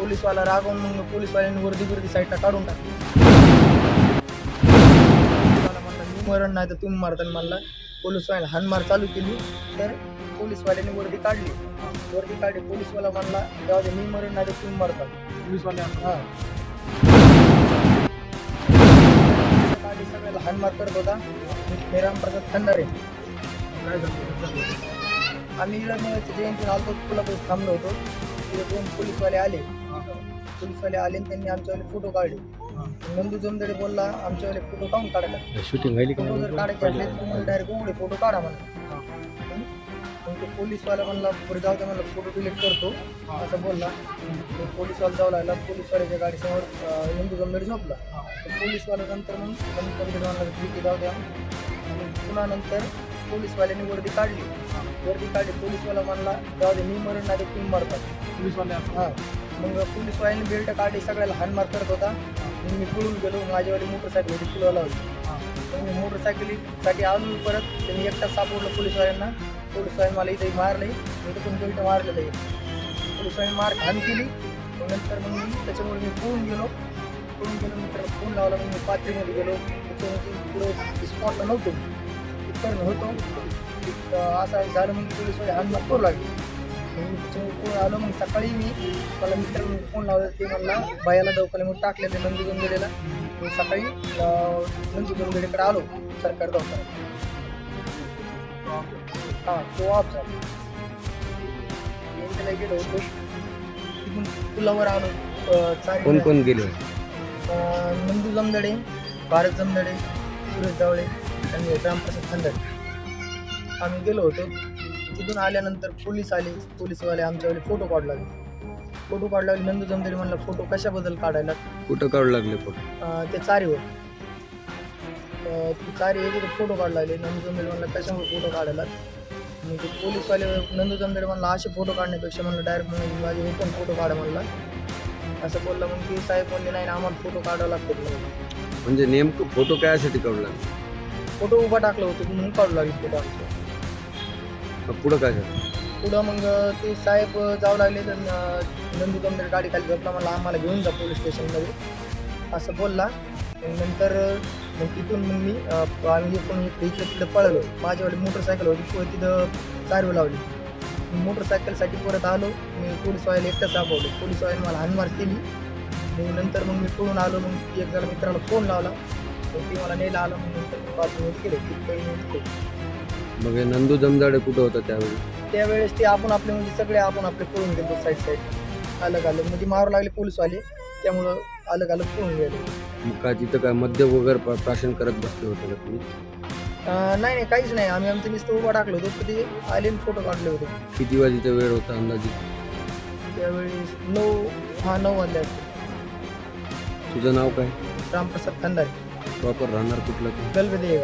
पोलीसवाला रागवून मग पोलीसवाल्यांनी वर्दी गर्दी साईडला काढून टाकली. मला म्हणला मी मरण नाही तर तुम्ही मारता म्हणला. पोलीसवाल्याला हानमार चालू केली तर पोलीसवाल्याने वर्दी काढली. वर्दी काढली पोलीसवाला म्हणला तेव्हा मी मरण नाही तर तुम्ही मारता पोलीसवाल्या हा. काढली सगळ्याला हानमार करत होता. मी रामप्रसाद खंडारे. काय झालं आम्ही इकडं जयंतीला आलो कोल्हापूर थांबलो होतो. तिथे दोन पोलीसवाले आले. पोलीसवाले आले आणि त्यांनी आमच्यावाले फोटो काढले. नंदू जमदडे बोलला आमच्यावाले फोटो काढून काढायला शूटिंग व्हायली का फोटो जर काढायचे असले तर तुम्हाला डायरेक्ट उघडे फोटो काढा म्हणा. मग तो पोलीसवाला म्हणला पुढे जाऊ दे म्हणला फोटो डिलीट करतो. असं बोलला. तो पोलीसवाला जाऊ लागला. पोलीसवाल्याच्या गाडीसमोर नंदू जमदडे झोपला. तर पोलीसवाला नंतर मग जमदडे म्हणला जाऊ द्या. आणि पुन्हा नंतर पोलीसवाल्यांनी वर्दी काढली. वर्दी काढली पोलीसवाला म्हणला जाऊ दे मी मरण नाही तर तुम्ही मरतात पोलीसवाले हा. मग पोलीसवाल्यांनी बेल्ट काढली सगळ्याला हानमार करत होता. मग मी पळून गेलो माझ्यावाली मोटरसायकल होती पुलाला लावली. मग मी मोटरसायकलीसाठी आलो परत. त्यांनी एकटाच सापडलं पोलीसवाल्यांना. पोलीसवाल्यांनी मला इथे मारले. इथं पण बेल्ट मारलेलं आहे. पोलीसवाल्यांनी मार घाण केली. मग नंतर मग मी त्याच्यामुळे मी पळून गेलो. पळून गेलो नंतर फोन लावला मग मी पात्रीमध्ये गेलो. त्याच्यामध्ये पुढे स्पॉटला नव्हतो. तिथपर्यंत होतो. असं झालं मग पोलीसवाले हानमार करू लागले. मग पुढे आलो मग सकाळी मी मला मित्रांनी फोन लावला ते म्हणला बायाला दवाखान्यामध्ये टाकलेले नंदू गंगेडीला. मी सकाळी नंदू गंगेडीकडे आलो सरकार दवाखान्यात. हां तो ऑफ झाला. गेलो होतो तिथून पुलावर आलो कोण कोण गेले? नंदू जमदडे भारत जमदडे सुरेश जावळे. आणि रामप्रसाद खंडरे आम्ही गेलो होतो. तिथून आल्यानंतर पोलीस आले. पोलीसवाले आमच्यावाले फोटो काढू लागले. फोटो काढू लागले. नंदू जमदडे म्हणला फोटो कशाबद्दल काढायला? कुठं काढू लागले फोटो अं, ते चारीवर. अं, ती चारी एक फोटो काढू लागले. नंदू जमदडे म्हणला कशामुळे फोटो काढायला? मग ते पोलीसवाले नंदू जमदडे म्हणला असे फोटो काढण्यापेक्षा म्हणलं डायरेक्ट माझे हे पण फोटो काढा म्हणला. असं बोललं. मग साहेब म्हणले नाही ना आम्हाला फोटो काढावा लागतो. म्हणजे नेमकं फोटो कायसाठी काढू लागले? फोटो उभा टाकला होतो म्हणून काढू लागले फोटो आमचे. मग पुढं काय झालं? पुढं मग ते साहेब जाऊ लागले तर न- नंदू गंभीर गाडी खाली झोपला मला आम्हाला घेऊन जा पोलीस स्टेशनमध्ये. असं बोलला. मग नंतर मग तिथून मग मी अं, आम्ही इकडून इकडे इकडे तिकडे पळलो. माझ्याकडे मोटरसायकल होती पुढे तिथं चारवी लावली. मोटरसायकलसाठी परत आलो. मी पोलीसवाल्याला एकटं सापडलो पोलीसवाल्याने मला हानमार केली. मग नंतर मग मी पळून आलो. मग एक जण मित्राला फोन लावला. मला नेला आलं मग हे नंदू जमदाडे कुठं होता त्यावेळी? त्यावेळेस ते आपण आपले म्हणजे सगळे आपण आपले पळून गेलो साईड साईड अलग अलग म्हणजे मारू लागले पोलीसवाले त्यामुळं अलग अलग पळून गेले. मग काय तिथं काय मद्य वगैरे प्रा- प्राशन करत बसले होते का तुम्ही? अं, नाही नाही काहीच नाही. आम्ही आमचं नुसतं उभा टाकलो होतो तर ते आले फोटो काढले होते. किती वाजेचा वेळ होता अंदाजे? त्यावेळेस नऊ हा नऊ वाजले असते तुझं नाव काय? रामप्रसाद खंडारे. प्रॉपर राहणार कुठलं तू? गलबेदे